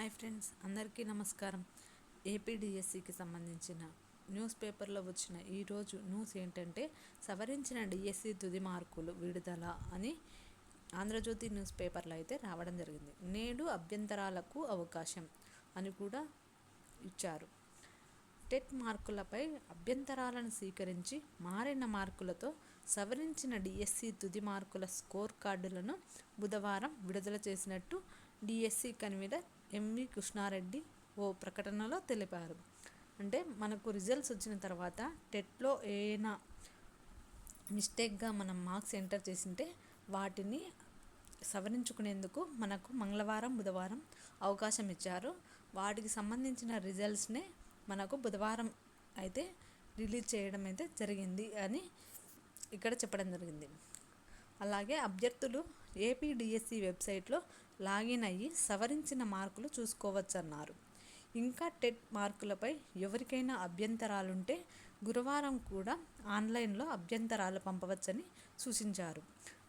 Hi friends అందరికీ నమస్కారం. ఏపీడిఎస్సికి సంబంధించిన న్యూస్ పేపర్లో వచ్చిన ఈరోజు న్యూస్ ఏంటంటే సవరించిన డిఎస్సి తుది మార్కులు విడుదల అని ఆంధ్రజ్యోతి న్యూస్ పేపర్లో అయితే రావడం జరిగింది. నేడు అభ్యంతరాలకు అవకాశం అని కూడా ఇచ్చారు. టెట్ మార్కులపై అభ్యంతరాలను స్వీకరించి మారిన మార్కులతో సవరించిన డిఎస్సి తుది మార్కుల స్కోర్ కార్డులను బుధవారం విడుదల చేసినట్టు డిఎస్సి కన్వీనర్ ఎంవి కృష్ణారెడ్డి ఓ ప్రకటనలో తెలిపారు. అంటే మనకు రిజల్ట్స్ వచ్చిన తర్వాత టెట్లో ఏనా మిస్టేక్గా మనం మార్క్స్ ఎంటర్ చేసింటే వాటిని సవరించుకునేందుకు మనకు మంగళవారం బుధవారం అవకాశం ఇచ్చారు. వాటికి సంబంధించిన రిజల్ట్స్నే మనకు బుధవారం అయితే రిలీజ్ చేయడం అయితే జరిగింది అని ఇక్కడ చెప్పడం జరిగింది. అలాగే అభ్యర్థులు ఏపీడిఎస్సి వెబ్సైట్లో లాగిన్ అయ్యి సవరించిన మార్కులు చూసుకోవచ్చన్నారు. ఇంకా టెట్ మార్కులపై ఎవరికైనా అభ్యంతరాలుంటే గురువారం కూడా ఆన్లైన్లో అభ్యంతరాలు పంపవచ్చని సూచించారు.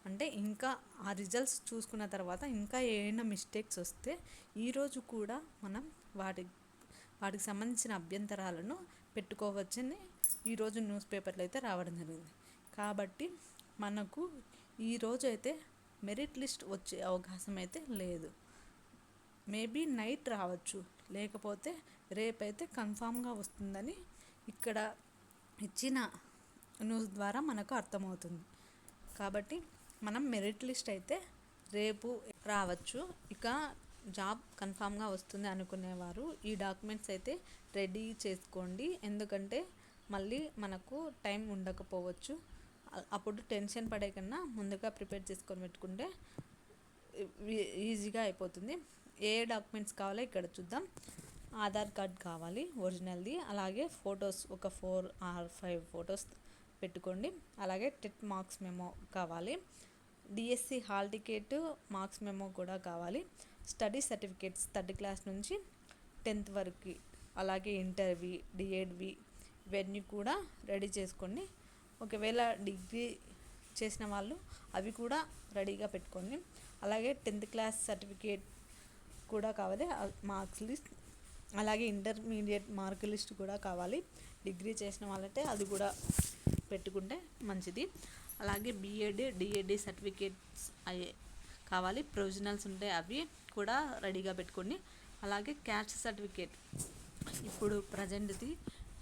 అంటే ఇంకా ఆ రిజల్ట్స్ చూసుకున్న తర్వాత ఇంకా ఏమైనా మిస్టేక్స్ వస్తే ఈరోజు కూడా మనం వాటి వాటికి సంబంధించిన అభ్యంతరాలను పెట్టుకోవచ్చని ఈరోజు న్యూస్ పేపర్లు అయితే రావడం జరిగింది. కాబట్టి మనకు ఈరోజు అయితే మెరిట్ లిస్ట్ వచ్చే అవకాశం అయితే లేదు. మేబీ నైట్ రావచ్చు. లేకపోతే రేపైతే కన్ఫామ్గా వస్తుందని ఇక్కడ ఇచ్చిన న్యూస్ ద్వారా మనకు అర్థమవుతుంది. కాబట్టి మనం మెరిట్ లిస్ట్ అయితే రేపు రావచ్చు. ఇక జాబ్ కన్ఫామ్గా వస్తుంది అనుకునేవారు. ఈ డాక్యుమెంట్స్ అయితే రెడీ చేసుకోండి. ఎందుకంటే మళ్ళీ మనకు టైం ఉండకపోవచ్చు. అప్పుడు టెన్షన్ పడే కన్నా ముందుగా ప్రిపేర్ చేసుకొని పెట్టుకుంటే ఈజీగా అయిపోతుంది. ఏ డాక్యుమెంట్స్ కావాలో ఇక్కడ చూద్దాం. ఆధార్ కార్డ్ కావాలి ఒరిజినల్ది అలాగే ఫొటోస్ ఒక ఫోర్ ఆర్ ఫైవ్ ఫొటోస్ పెట్టుకోండి. అలాగే టెట్ మార్క్స్ మెమో కావాలి. DSC hall ticket marks memo కూడా కావాలి. స్టడీ సర్టిఫికేట్స్ థర్డ్ క్లాస్ నుంచి టెన్త్ వరకు అలాగే ఇంటర్వి డిఎడ్వి ఇవన్నీ కూడా రెడీ చేసుకోండి ఒకవేళ డిగ్రీ చేసిన వాళ్ళు అవి కూడా రెడీగా పెట్టుకోండి అలాగే టెన్త్ క్లాస్ సర్టిఫికేట్ కూడా కావాలి మార్క్స్ లిస్ట్ అలాగే ఇంటర్మీడియట్ మార్క్ లిస్ట్ కూడా కావాలి. డిగ్రీ చేసిన వాళ్ళంటే అది కూడా పెట్టుకుంటే మంచిది. అలాగే బీఎడ్ డిఎడ్ సర్టిఫికేట్స్ అయ్యే కావాలి ప్రొవిజనల్స్ ఉంటాయి అవి కూడా రెడీగా పెట్టుకోండి అలాగే క్యాస్ట్ సర్టిఫికేట్ ఇప్పుడు ప్రజెంట్ది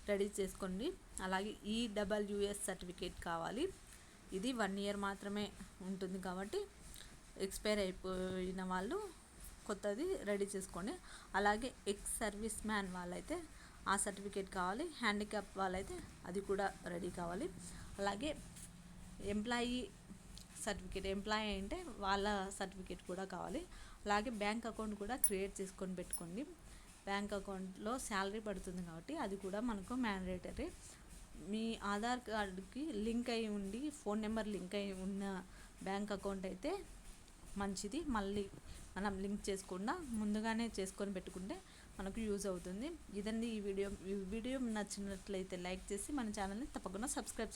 రెడీ చేసుకోండి. అలాగే ఈడబ్ల్యూఎస్ సర్టిఫికేట్ కావాలి. ఇది వన్ ఇయర్ మాత్రమే ఉంటుంది కాబట్టి ఎక్స్పైర్ అయిపోయిన వాళ్ళు కొత్తది రెడీ చేసుకోండి. అలాగే ఎక్స్ సర్వీస్ మ్యాన్ వాళ్ళైతే ఆ సర్టిఫికేట్ కావాలి. హ్యాండిక్యాప్ వాళ్ళైతే అది కూడా రెడీ కావాలి. అలాగే ఎంప్లాయీ సర్టిఫికేట్ ఎంప్లాయీ అంటే వాళ్ళ సర్టిఫికేట్ కూడా కావాలి. అలాగే బ్యాంక్ అకౌంట్ కూడా క్రియేట్ చేసుకొని పెట్టుకోండి. బ్యాంక్ అకౌంట్లో శాలరీ పడుతుంది కాబట్టి అది కూడా మనకు మ్యాండేటరీ. మీ ఆధార్ కార్డుకి లింక్ అయి ఉండి ఫోన్ నెంబర్ లింక్ అయి ఉన్న బ్యాంక్ అకౌంట్ అయితే మంచిది. మళ్ళీ మనం లింక్ చేసుకుండా ముందుగానే చేసుకొని పెట్టుకుంటే మనకు యూజ్ అవుతుంది. ఇదండి ఈ వీడియో. ఈ వీడియో నచ్చినట్లయితే లైక్ చేసి మన ఛానల్ని తప్పకుండా సబ్స్క్రైబ్